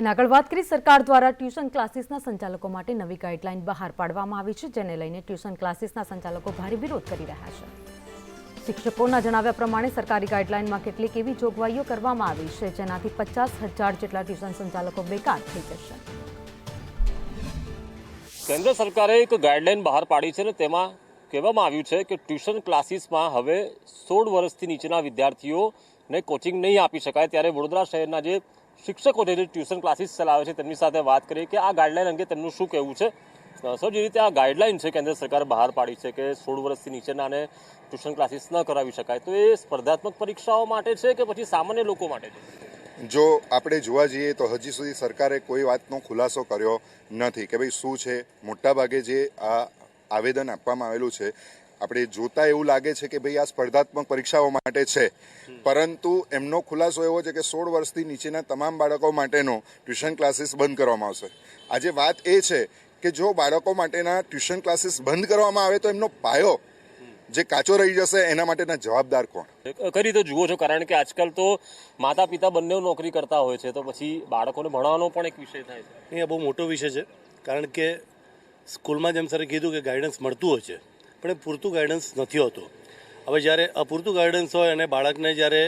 અને આગળ વાત કરી, સરકાર દ્વારા ટ્યુશન ક્લાસીસના સંચાલકો માટે નવી ગાઈડલાઈન બહાર પાડવામાં આવી છે, જેને લઈને ટ્યુશન ક્લાસીસના સંચાલકો ભારે વિરોધ કરી રહ્યા છે. શિક્ષકોના જણાવ્યા પ્રમાણે, સરકારી ગાઈડલાઈનમાં કેટલીક એવી જોગવાઈઓ કરવામાં આવી છે, જેનાથી પચાસ હજાર જેટલા ટ્યુશન સંચાલકો બેકાર થઈ જશે. કેન્દ્ર સરકારે એક ગાઈડલાઈન બહાર પાડી છે અને તેમાં કહેવામાં આવ્યું છે કે ટ્યુશન ક્લાસીસમાં હવે સોળ વર્ષથી નીચેના વિદ્યાર્થીઓને કોચિંગ નહીં આપી શકાય. ત્યારે વડોદરા શહેરના જે શિક્ષકો જે ટ્યુશન ક્લાસીસ ચલાવે છે તેમની સાથે વાત કરીએ કે આ ગાઈડલાઈન અંગે તેમનું શું કહેવું છે? સર, જે રીતે આ ગાઈડલાઈન છે કેન્દ્ર સરકાર બહાર પાડી છે કે સોળ વર્ષથી નીચેનાને ટ્યુશન ક્લાસીસ ન કરાવી શકાય, તો એ સ્પર્ધાત્મક પરીક્ષાઓ માટે છે કે પછી સામાન્ય લોકો માટે છે? જો આપણે જોવા જઈએ તો હજી સુધી સરકારે કોઈ વાતનો ખુલાસો કર્યો નથી કે ભાઈ શું છે? મોટાભાગે જે આ આવેદન આપવામાં આવેલું છે આપણે જોતા એવું લાગે છે કે ભાઈ આ સ્પર્ધાત્મક પરીક્ષાઓ માટે છે. પરંતુ એમનો ખુલાસો એવો છે કે સોળ વર્ષથી નીચેના તમામ બાળકો માટેનો ટ્યુશન ક્લાસીસ બંધ કરવામાં આવશે. આજે વાત એ છે કે જો બાળકો માટેના ટ્યુશન ક્લાસીસ બંધ કરવામાં આવે તો એમનો પાયો જે કાચો રહી જશે એના માટેના જવાબદાર કોણ? કઈ રીતે જુઓ છો કારણ કે આજકાલ તો માતા પિતા બંને નોકરી કરતા હોય છે તો પછી બાળકોને ભણાવવાનો પણ એક વિષય થાય છે. એ બહુ મોટો વિષય છે કારણ કે સ્કૂલમાં જેમ સરે કીધું કે ગાઈડન્સ મળતું હોય છે પણ એ પૂરતું ગાઈડન્સ નથી હોતું. હવે જ્યારે અપૂરતું ગાઈડન્સ હોય અને બાળકને જ્યારે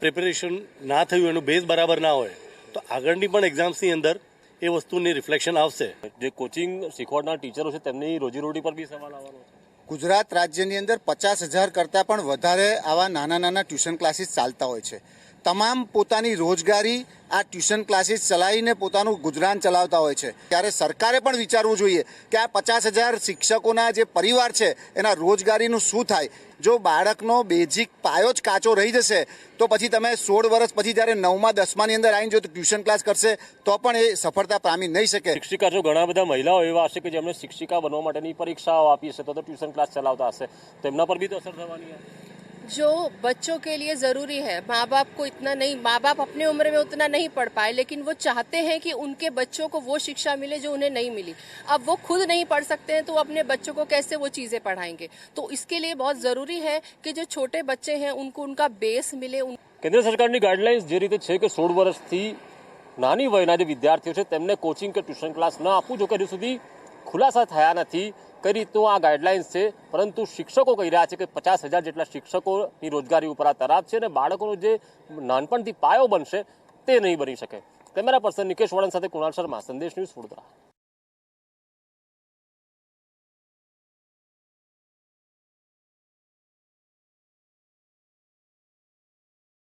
પ્રિપેરેશન ના થયું એનું બેઝ બરાબર ના હોય તો આગળની પણ એક્ઝામ્સની અંદર એ વસ્તુની રિફ્લેક્શન આવશે. જે કોચિંગ શીખવાડનાર ટીચરો છે તેમની રોજીરોટી પર બી સવાલ આવવાનો ગુજરાત રાજ્યની અંદર પચાસ હજાર કરતાં પણ વધારે આવા નાના નાના ટ્યુશન ક્લાસીસ ચાલતા હોય છે. તમામ પોતાની રોજગારી આ ટ્યુશન ક્લાસીસ ચલાવીને પોતાનું ગુજરાન ચલાવતા હોય છે. ત્યારે સરકારે પણ વિચારવું જોઈએ કે આ પચાસ હજાર શિક્ષકોના જે પરિવાર છે, એના રોજગારીનું શું થાય? જો બાળકનો બેઝિક પાયો જ કાચો રહી જશે, તો પછી તમે સોળ વર્ષ પછી જ્યારે નવમા, દસમાની અંદર આવીને જો ટ્યુશન ક્લાસ કરશે, તો પણ એ સફળતા પામી નહીં શકે. શિક્ષિકા જો ઘણા બધા મહિલાઓ એવા હશે કે જેમણે શિક્ષિકા બનવા માટેની પરીક્ષાઓ આપી હશે, તો ટ્યુશન ક્લાસ ચલાવતા હશે. તેમના પર બી તો અસર થવાની जो बच्चों के लिए ज़रूरी है माँ बाप को इतना नहीं माँ बाप अपने उम्र में उतना नहीं पढ़ पाए लेकिन वो चाहते हैं कि उनके बच्चों को वो शिक्षा मिले जो उन्हें नहीं मिली अब वो खुद नहीं पढ़ सकते हैं तो वो अपने बच्चों को कैसे वो चीज़ें पढ़ाएंगे तो इसके लिए बहुत ज़रूरी है कि जो छोटे बच्चे हैं उनको उनका बेस मिले उन કેન્દ્ર સરકારની ગાઈડલાઇન્સ જે રીતે છે કે સોળ વર્ષથી નાની વયના જે વિદ્યાર્થીઓ છે તેમને કોચિંગ કે ટ્યુશન ક્લાસ ન આપવું જો કે હજુ સુધી ખુલાસા થયા નથી કઈ રીતનું આ ગાઈડલાઇન્સ છે, પરંતુ શિક્ષકો કહી રહ્યા છે કે પચાસ હજાર જેટલા શિક્ષકોની રોજગારી ઉપર આ તરાપ છે અને બાળકોનો જે નાનપણથી પાયો બનશે તે નહીં બની શકે. કેમેરા પર્સન નિકેશ વળન સાથે કુણાલ શર્મા, સંદેશ ન્યૂઝ વડોદરા.